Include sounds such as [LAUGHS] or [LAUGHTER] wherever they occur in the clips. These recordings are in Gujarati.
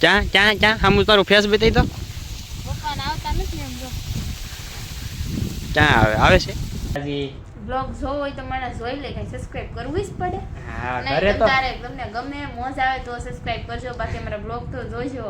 ક્યાં ક્યાં ક્યાં? સામું તારું ફેસ બતાવી દો પપ્પાને આવતા નથી એમ જો. ક્યાં આવે? આવે છે? હજી બ્લોગ જોવો હોય તો મને જોઈ લે કઈ સબસ્ક્રાઇબ કરવું જ પડે. હા ઘરે તો તો તારે તમને ગમે મોજ આવે તો સબસ્ક્રાઇબ કરજો બાકી અમારા બ્લોગ તો જોજો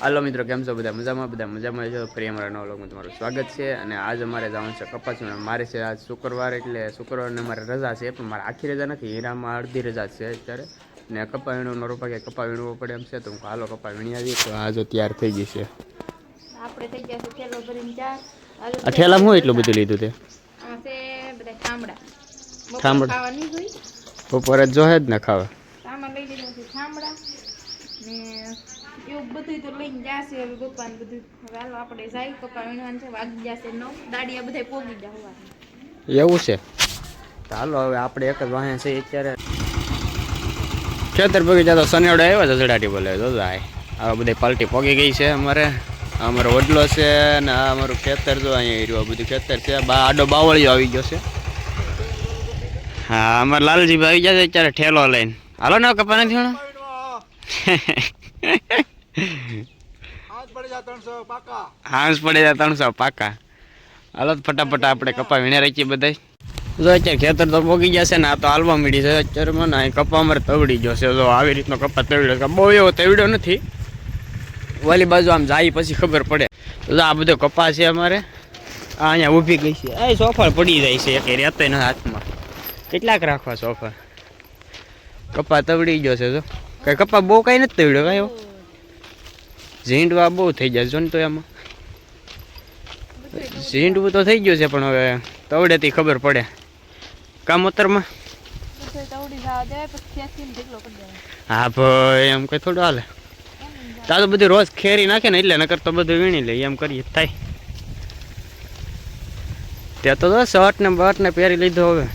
હાલો મિત્રો કેમ છો બધા? મજામાં? બધા મજામાં છો? ફરી અમારા નવા લોકમાં તમારું સ્વાગત છે. અને આજ અમારે જવાનું છે કપાસમાં મારે છે આજ શુક્રવાર એટલે શુક્રવારને મારે રજા છે પણ મારે આખી રજા નથી. હીરામાં અડધી રજા છે અત્યારે. ને કપા વીણવાનો રોપા કે કપા વીણવો પડે એમ છે તો હું હાલો કપા વીણી આવી. તો આ જો તૈયાર થઈ ગઈ છે. આપણે થઈ ગયા છે થેલો ભરીને ચાર. આ હું એટલું બધું લીધું તે? બધા ખામડા. બપોર ખામડા. ખાવા બપોરે જ જોહે જ ને ખાવા. આમાં લઈ લીધું છે ખામડા. ને એવું બધું તો લઈને જાશે હવે પપ્પાને બધું. હવે હાલો આપણે જાય પપ્પા વીણવાનું છે વાગી જશે નવ. દાડિયા બધા પોગી એવું છે. ચાલો હવે આપણે એક જ વાહે છે અત્યારે. ખેતર બગીચા તો શનિવાડે આવ્યા છે જડાટી બોલે તો જાય આ બધી પાલટી પોગી ગઈ છે અમારે. અમારો વડલો છે અને આ અમારું ખેતર જો અહીંયા રહ્યું બધું ખેતર છે. બા આડો બાવળિયો આવી ગયો છે. હા અમારે લાલજીભાઈ આવી ગયા છે અત્યારે ઠેલો લઈને. હાલો ને કપા નથી હણો? હાંસ પડે જાય ત્રણસો પાકા. હાલો ફટાફટ આપણે કપા વીણે રાખીએ બધાય. જો અત્યારે ખેતર તો પોગી જશે ને, આ તો હાલવા મીડી છે. અત્યારમાં મને કપા અમારે તવડી છે. જો આવી રીતનો કપા તવડ્યો છે. બહુ એવો તવડ્યો નથી. વાલી બાજુ આમ જાય પછી ખબર પડે. તો આ બધો કપા છે અમારે. આ અહીંયા ઊભી ગઈ છે. આ સોફા પડી જાય છે. એક રહેતો એના હાથમાં. કેટલાક રાખવા સોફા કપા તવડી ગયો છે, જો. કઈ કપા બહુ કાંઈ નથી તવડ્યો, કાંઈ ઝીંડવા બહુ થઈ જાય જો ને તો એમાં. ઝીંડવું તો થઈ ગયું છે, પણ હવે તવડેથી ખબર પડે. કામોતરમાં હા ભાઈ એમ કઈ થોડું હાલે. તા તો બધું રોજ ખેરી નાખે ને એટલે નકર તો બધું વીણી લઈએ એમ કરીએ થાય. ત્યાં તો શર્ટ ને બર્ટ ને પહેરી લીધો હવે. એમ.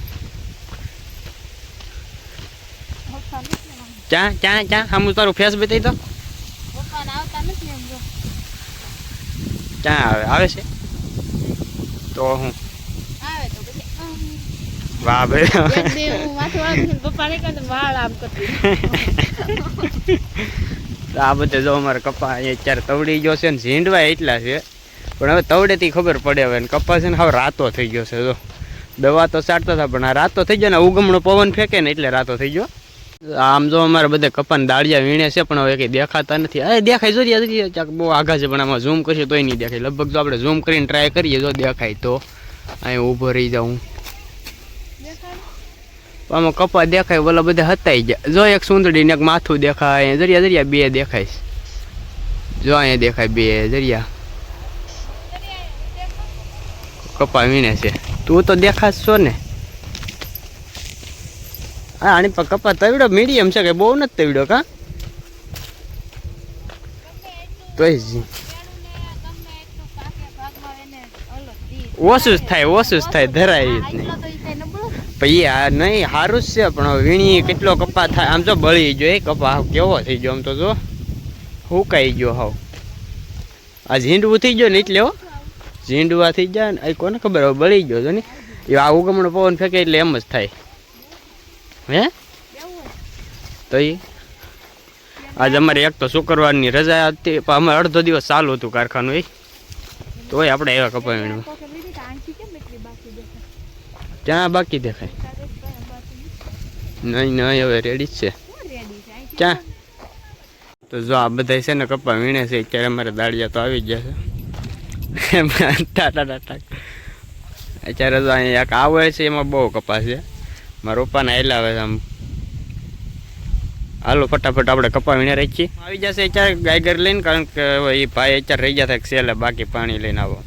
ક્યાં ક્યાં ક્યાં તારું ફેસ બતાવી તો ક્યાં આવે આવે છે? તો હું કરતી. ભાઈ આ બધે જો અમારે કપા અહીંયા અત્યારે તવડી ગયો છે ને ઝીંડવા એટલા છે. પણ હવે તવડેથી ખબર પડે હવે કપા છે ને હવે રાતો થઈ ગયો છે જો. દવા તો ચાટતા હતા પણ આ રાતો થઈ ગયો ને ઉગમણો પવન ફેંકે ને એટલે રાતો થઈ ગયો. આમ જો અમારે બધે કપાને દાળિયા વીણે છે પણ હવે કંઈ દેખાતા નથી. અરે દેખાય જો ક્યાંક બહુ આઘા છે પણ આમાં ઝૂમ કરીએ તોય નહીં દેખાય. લગભગ જો આપણે ઝૂમ કરીને ટ્રાય કરીએ જો દેખાય તો. અહીં ઊભો રહી જાઉં. આમાં કપા દેખાય, ઓલા બધા હતાઈ ગયા જો એક સુંદડી ને એક માથું દેખાય જરિયા જરિયા બે દેખાય જો અહીંયા દેખાય બે જરિયા કપા વીણે છે. તું તો દેખાશ છો ને? હા, આની પર કપા તવડો, મીડિયમ છે કે બહુ નથી તવડ્યો કા? તોય ઓછું જ થાય, ઓછું જ થાય, ધરાય નહીં. પછી આ નહીં સારું જ છે, પણ વીણી કેટલો કપા થાય? આમ તો બળી ગયો, એ કપા કેવો થઈ ગયો આમ તો જો. હુકાઈ ગયો હાવ. આ ઝીંડવું થઈ ગયો ને એટલે ઝીંડવા થઈ જાય ને કોને ખબર, હવે બળી ગયો છો ને એ આ ઉગમણો પવન ફેંકે એટલે એમ જ થાય. હે? તો એ આજે અમારે એક તો શુક્રવારની રજા હતી, પણ અમારે અડધો દિવસ ચાલુ હતું કારખાનું એ તોય આપણે એવા કપા વીણવા. ક્યાં બાકી દેખાય. નહીં નહીં હવે રેડી જ છે. ક્યાં તો જો આ બધા છે ને કપા વીણે છે અત્યારે અમારે દાળિયા તો આવી ગયા છે. એમાં ટાટા ટાટા. અત્યારે તો અહીંયા એક આવે છે એમાં બહુ કપા છે. મારા પપ્પાને આવેલા આવે છે આમ. હાલો ફટાફટ આપણે કપા વીણે રાખીએ. આવી જશે અત્યારે ગાયગર લઈને કારણ કે હવે એ ભાઈ અત્યારે રહી જતા સેલે બાકી પાણી લઈને આવો.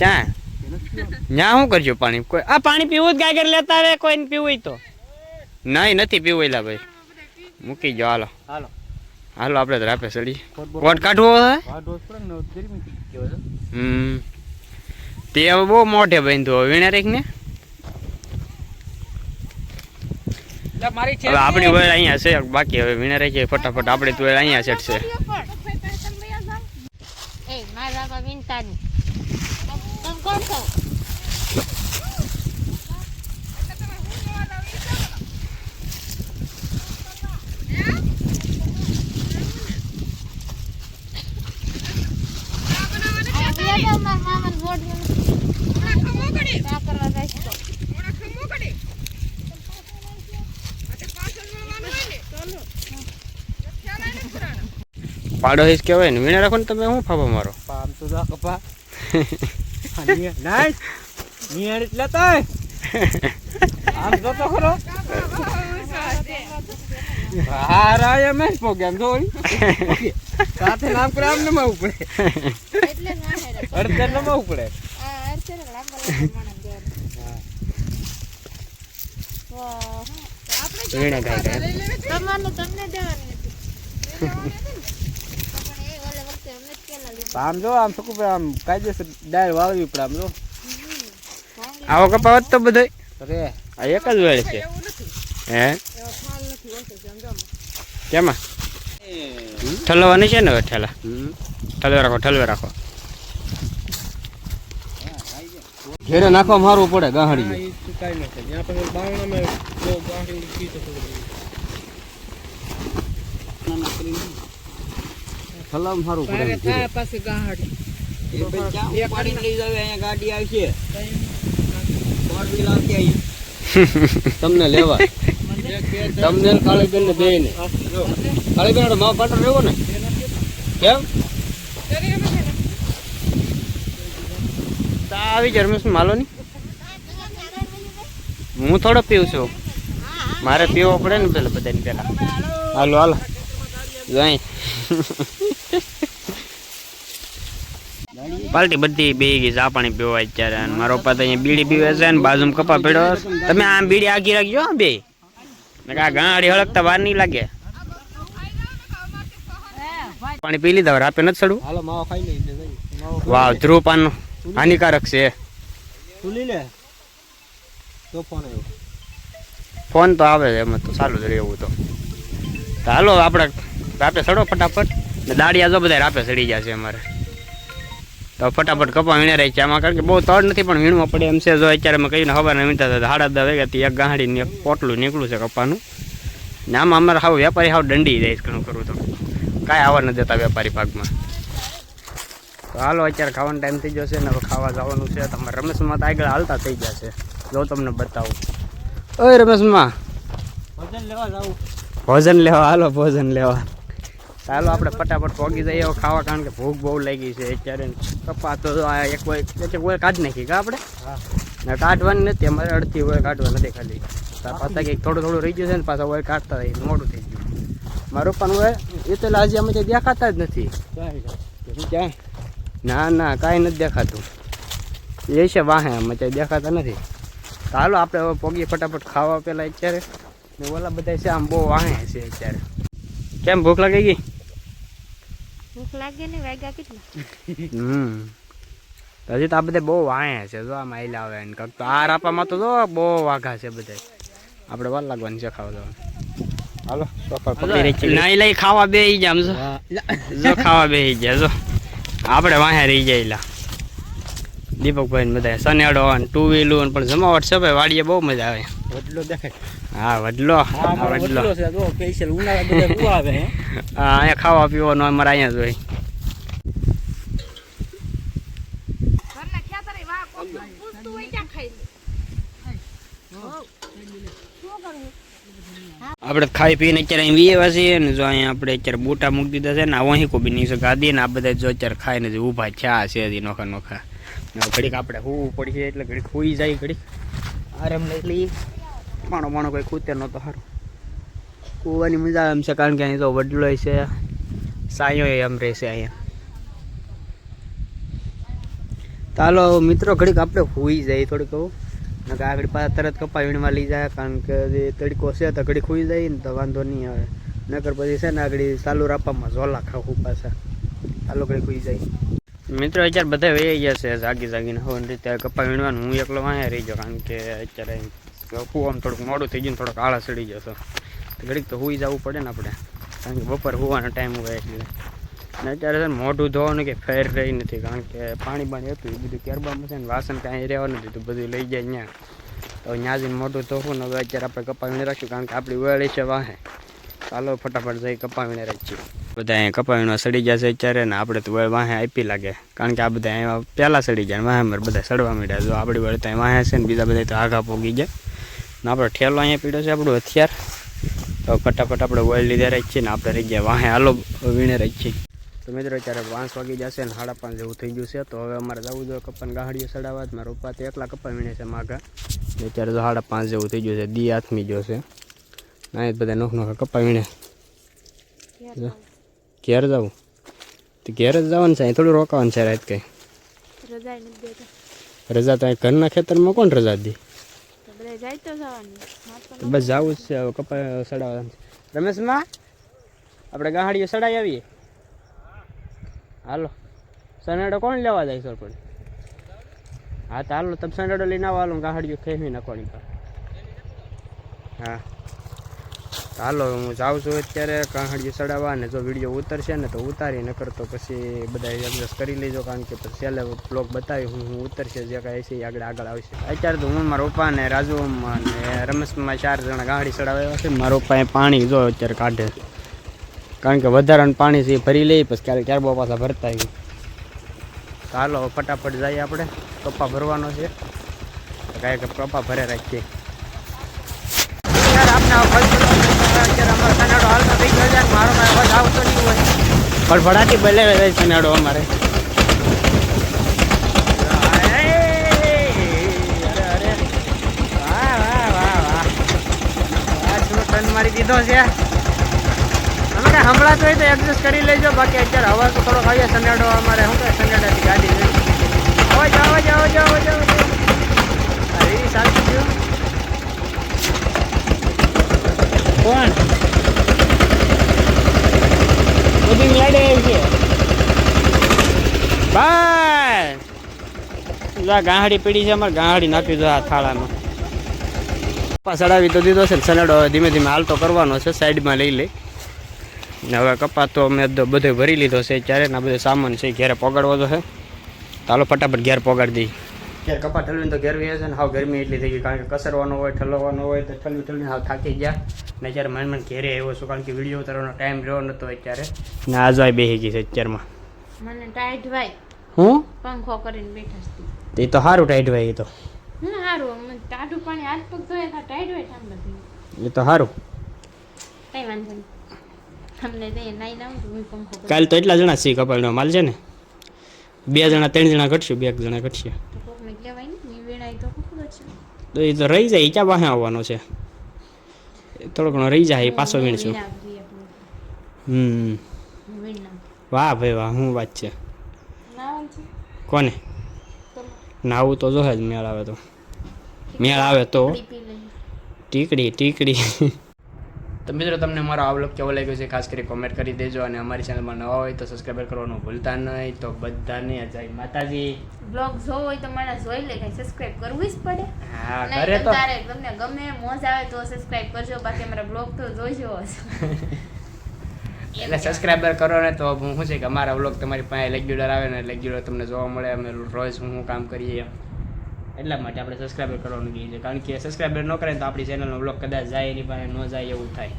ક્યાં ન્યા શું કરજો પાણી? કોઈ આ પાણી પીવું જ ગાયગર લેતા આવે કોઈને પીવું હોય તો. નહીં નથી પીવું એલા ભાઈ. મૂકી જાઓ હાલો. હાલો. હાલો આપણે તો રાપે સડી કોટ કાઢવો હોય? હમ. તે હવે બહુ મોઢે હવે વીણે રેખ ને? હવે આપણી વેળ અહીંયા છે બાકી હવે વીણે રાખીએ ફટાફટ. આપણી તો અહીંયા સેટ છે. એ મારા બાપા વિનતા નહીં. પાડો હિસ કેવાય ને. વીણા રાખો ને તમે શું ફાફા મારો? પામ તો કપા નાઈસ નિયર એટલે તો આમ જો તો ખરો. હા રાય મેં પ્રોગ્રામ જો સાથે નામ કરે આમ નમાવું પડે. એટલે જ આ ને લાંબા લાંબા વાહ. વીણે ગાય ગાય. તમારનું તમને દેવાની હતી. પણ એ ઓલે વખતે અમને જ પેલા લીધું. આમ જો આમ શું આમ કાયદેસર ડાયર વાળવી પડે આમ જો. આવો કપા હોત તો બધો રે આ એક જ વેળ છે. હે? કેમાં? ઠલવાની છે ને હવે ઠેલા? ઠલવે રાખો ઠલવે રાખો. ઘેરે નાખવા મારવું પડે ગાહડી બાવણામાં જો સારું પડે ઘેરે. પાસે ગાહડી. એ ભાઈ ક્યાં ઉપાડીને લઈ જાવે અહીંયા ગાડી આવશે. ફોર વ્હીલ આવશે અહીં તમને લેવા. તમને કાળીબેન ને બે ને કાળીબેન હાટુ માવ પાટો રહેવો ને? કેમ? આવી જ રમેશ માલો ની હું થોડો પીવું છું. મારે પીવો પડે ને પેલા બધાને પેલા. હાલો હાલો. જઈ પાલટી બધી બે ગઈ ચા પાણી પીવા અત્યારે. મારો પપ્પા તો અહીંયા બીડી પીવે છે ને બાજુમાં કપા પીડો તમે આમ બીડી આગી રાખજો બે. આ ગાડી હળકતા વાર નહીં લાગે. પાણી પી લીધા રાપે નથી ચડવું વાહ માવો ખાઈ લઈ એટલે જઈએ. માવો ખાઈ વાવ ધ્રુવ પાન હાનિકારક છે. ફોન તો આવે છે એમાં તો ચાલુ જ રહેવું તો. તો હાલો આપણે રાપે ચડો ફટાફટ. દાડિયા જો બધા રાપે ચડી જશે અમારે. તો ફટાફટ કપા વીણે રહી છે. આમાં કારણ કે બહુ તળ નથી પણ વીણવા પડે એમ છે. જો અત્યારે મેં કહીને હવાને વીણતા હતા સાડા દસ વાગ્યાથી એક ગાંડીને એક પોટલું નીકળ્યું છે કપાનું. ને આમાં અમારે હાવ વેપારી હાવ દંડી જાય ઘણું કરું તો. કાંઈ આવવા ન દેતા વેપારી ભાગમાં. તો હાલો અત્યારે ખાવાનો ટાઈમ થઈ જશે ને હવે ખાવા જવાનું છે. તમારે રમેશમાં તો આગળ હાલતા થઈ જશે જો તમને બતાવું. ઓય રમેશમાં. ભોજન લેવા જાવ ભોજન લેવા હાલો ભોજન લેવા. ચાલો આપણે ફટાફટ પહોંચી જઈએ. ખાવા કારણ કે ભૂખ બહુ લાગી છે અત્યારે. કપા તો આ એક કોઈ કાઢી નાખી કા આપણે? હા. ને કાઢવાની નથી. અમારે અડધી હોય કાઢવા નથી ખાલી. પાછા કંઈક થોડું થોડું રહી ગયું છે ને પાછા હોય કાઢતા રહી. મોડું થઈ ગયું. મારું પણ હોય એ તો હજી અમે ત્યાં દેખાતા જ નથી. ના ના કાંઈ નથી દેખાતું. એ છે વાહે. અમે ત્યાં દેખાતા નથી. ચાલો હાલો આપણે હવે પોગી ફટાફટ ખાવા પહેલાં અત્યારે. ને ઓલા બધા છે આમ બહુ વાહે છે અત્યારે. કેમ ભૂખ લાગી ગઈ? ભૂખ લાગે ને વાગ્યા કેટલા? હમ. હજી તો આ બધા બહુ વાયા છે જો આ આઈલા આવે ને કંઈક તો આ રાપામાં તો જો બહુ વાઘા છે બધા. આપણે વાર લાગવાની છે ખાવા જવાનું. હાલો પકડી નાઈ લઈ ખાવા બે જામ જો. જો ખાવા બે જાય જો આપણે વાહે રહી જાય લા. દીપકભાઈ ને બધા સનેડો ને ટુ વ્હીલું પણ જમાવટ છે ભાઈ. વાડીએ બહુ મજા આવે. એટલો દેખાય. હા વડલો. હા વડલો. છે. જો સ્પેશિયલ ઉનાળા બધા બહુ આવે હે? [LAUGHS] હા અહીંયા ખાવા પીવાનો અમારે અહીંયા જ હોય. ઘરના ખેતરે વાહ કોક પૂછતું હોય ત્યાં ખાઈ લે. આપણે ખાઈ પીને અત્યારે અહીં વીએ છીએ ને જો અહીંયા આપણે અત્યારે બૂટા મૂકી દીધા છે ને આ અહીં કોબી નીચે ગાદી ને આ બધા જો અત્યારે ખાઈને જે ઊભા થયા છે હજી નોખા નોખા. ઘડીક આપણે હોવું પડશે એટલે ઘડીક હોઈ જાય ઘડીક. આરામ લઈ લઈએ પાણો પાણો કોઈ ખૂતે નહોતો સારું કૂવાની મજા આવે એમ છે, કારણ કે અહીં તો વડલો છે, સાયો એમ રહેશે અહીંયા. ચાલો મિત્રો, ઘડીક આપણે હોઈ જાય થોડીક કહું ને આગળ પાછા તરત કપા વીણવા લઈ જાય, કારણ કે જે તડકો છે તો ઘડીક હોઈ જાય ને તો વાંધો નહીં આવે. નકર પછી છે ને આગળ ચાલુ રાખવામાં ઝોલા ખાવું પાછા. ચાલુ ઘડીક હોઈ જાય મિત્રો, અત્યારે બધા વહી ગયા છે, જાગી જાગીને. હવે રીતે કપા વીણવાનું હું એકલો વાંયા રહી જાઉં કારણ કે અત્યારે હુવામાં થોડુંક મોડું થઈ ગયું થોડોક આળા ચડી જશો તો. ઘડીક તો હુઈ જવું પડે ને આપણે. કારણ કે બપોર હોવાનો ટાઈમ હોય એટલે. અને અત્યારે છે ને મોઢું ધોવાનું કે ફેર રહી નથી. કારણ કે પાણી બાણી હતું, એ બધું કેરબામાં છે ને વાસણ કાંઈ રહેવા નથી તો બધું લઈ જાય ત્યાં તો ત્યાં જઈને મોઢું ધોવું ને અત્યારે આપણે કપાવીને રાખ્યું કારણ કે આપણી વેળી છે વાહે. ચાલો ફટાફટ જઈ કપાવીને રાખીએ બધા અહીંયા કપાવીને સડી જશે અત્યારે ને આપણે તો વળ વાહે આપી લાગે. કારણ કે આ બધા અહીંયા પહેલાં સડી જાય વાહે બધા સડવા માંડ્યા. જો આપણી વેળ ત્યાં વાહે છે ને બીજા બધા તો આઘા પોગી જાય ને આપણે ઠેલો અહીંયા પીડ્યો છે આપણું હથિયાર. તો ફટાફટ આપણે વેળ લીધા રાખીએ ને આપણે રહી ગયા વાહે. હાલો વીણે રાખીએ તો મિત્રો અત્યારે પાંચ વાગી જશે ને સાડા પાંચ જેવું થઈ ગયું છે. તો હવે અમારે જવું જોઈએ કપ્પાને ગાહડીઓ સડાવવા જ મારા પપ્પા તો એકલા કપ્પા વીણે છે માગા. ને અત્યારે તો સાડા પાંચ જેવું થઈ ગયું છે. દી હાથમી ગયો છે. ના બધા નોખ નોખ કપ્પા વીણે. ઘેર જવું તો ઘેર જ જવાનું છે. અહીં થોડું રોકાવાનું છે રાત કંઈ. રજા તો અહીં ઘરના ખેતરમાં કોણ રજા દી? જાય બસ જવું જ છે હવે સડાવવાનું. રમેશમાં? આપણે ગાહડીઓ સડાઈ આવીએ. હાલો. સનાડો કોણ લેવા જાય સરપંચ હા, તો હાલો, તમે સનેડો લઈને આવો, હાલો ગાહડીઓ ખેવી નાખવાની. હા. હાલો, હું જાઉં છું અત્યારે ગાહડીઓ ચડાવવા અને જો વીડિયો ઉતરશે ને તો ઉતારી ન કરતો પછી બધા એડજસ્ટ કરી લેજો, કારણ કે પછી છેલ્લે બ્લોગ બતાવી હું હું ઉતરશે, જે કાંઈ છે આગળ આગળ આવશે. અત્યારે તો હું, મારા પપ્પા ને રાજુ અને રમેશમાં ચાર જણા ગાડી ચડાવ્યા છે. મારા પપ્પાએ પાણી જો અત્યારે કાઢે. કારણ કે વધારાનું પાણી છે એ ભરી લઈ પછી ક્યારેક બહુ પાછા ભરતા તો હાલો ફટાફટ જઈએ આપણે. કપ્પા ભરવાનો છે. કાંઈ કપ્પા ભરે રાખીએ. યાર આપને અત્યારે અમારો સનાડો હાલતો થઈ ગયો છે મારો કાંઈ અવાજ આવતો નહીં હોય. ફળફળાટી ભલે જાય સનાડો અમારે. મારી દીધો છે? અમારે હમણાં તો એડજસ્ટ કરી લેજો બાકી અત્યારે હવા તો થોડો ખાઈએ સનેડો અમારે. શું કહે સનેડાથી ગાડી લઈ જાવ જાવ જાવ જાવ જાઓ અરે સાચું થયું કોણ બધી લડે છે. જા ગાહડી પડી છે અમારે, ગાંહડી નાખી દો આ થાળામાં. કપા ચડાવી તો દીધો છે ને સનેડો ધીમે ધીમે હાલતો કરવાનો છે, સાઈડમાં લઈ લઈ. ને હવે કપા તો અમે બધો ભરી લીધો છે ત્યારે ના બધો સામાન છે ઘેરે પગાડવો તો છે. ચાલો ફટાફટ ઘેર પોગાડી દઈએ. ઘેર કપા ઠલવીને તો ઘેર છે ને હાવ ગરમી એટલી થઈ ગઈ કારણ કે કસરવાનો હોય ઠલવવાનો હોય તો ઠલવી ઠલવીને હાવ થાકી ગયા. ને અત્યારે મન મન ઘેરે આવ્યો છું કારણ કે વીડિયો ઉતારવાનો ટાઈમ રહ્યો નહોતો અત્યારે. ને આજવાય બેસી ગઈ છે અત્યારમાં. મને ટાઈટ ભાઈ હું? પંખો કરીને બેઠા છું એ તો સારું ટાઈટ ભાઈ એ તો. હું સારું ટાઢું પાણી હાથ પગ ધોયા તા ટાઈટ હોય ઠામ બધી. એ તો સારું કઈ વાંધો નહીં. તમને તે નાઈ લાવું તો હું પંખો કાલ તો એટલા જણા સી કપાળનો માલ છે ને? બે જણા ત્રણ જણા ઘટશું બે જણા ઘટશે તો કોકને કહેવાય ને મેં વેણાય તો ખબર જ છે તો એ તો રહી જાય ક્યાં પાસે આવવાનો છે? એ થોડો ઘણો રહી જાય એ પાછો વીણશું. હમ. વાહ ભાઈ વાહ શું વાત છે? કોને? નાવું તો જો જ મેળ આવે તો. મેળ આવે તો. ટીકડી ટીકડી. તો મિત્રો તમને મારો આ વ્લોગ કેવો લાગ્યો છે? ખાસ કરી કોમેન્ટ કરી દેજો અને અમારી ચેનલમાં નવા હોય તો સબસ્ક્રાઈબર કરવાનું ભૂલતા નહીં. તો બધાને જય માતાજી. બ્લોગ જોવો હોય તો મારા જોઈ લે કઈ સબસ્ક્રાઈબ કરવું જ પડે. હા ઘરે કરે તો તારે તમને ગમે મોજ આવે તો સબસ્ક્રાઈબ કરજો. બાકી અમારા બ્લોગ તો જોજો [LAUGHS] એટલે સબસ્ક્રાઈબર કરો ને તો હું શું છે કે અમારા વ્લોગ તમારી પાસે રેગ્યુલર આવે ને રેગ્યુલર તમને જોવા મળે. અમે રોજ હું કામ કરીએ. એટલા માટે આપણે સબસ્ક્રાઈબર કરવાનું કહીએ છીએ કારણ કે સબસ્ક્રાઈબર ન કરે તો આપણી ચેનલનો બ્લોગ કદાચ જાય એની પાસે ન જાય એવું થાય.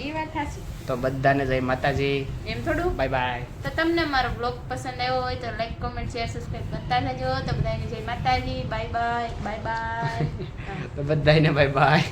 એ વાત સાચી. તો બધાને જય માતાજી. એમ થોડું? બાય બાય તો તમને મારો બ્લોગ પસંદ આવ્યો હોય તો લાઈક કોમેન્ટ શેર સબસ્ક્રાઈબ કરતા રહેજો તો બધાને જય માતાજી. બાય બાય બાય બાય તો બધાને બાય બાય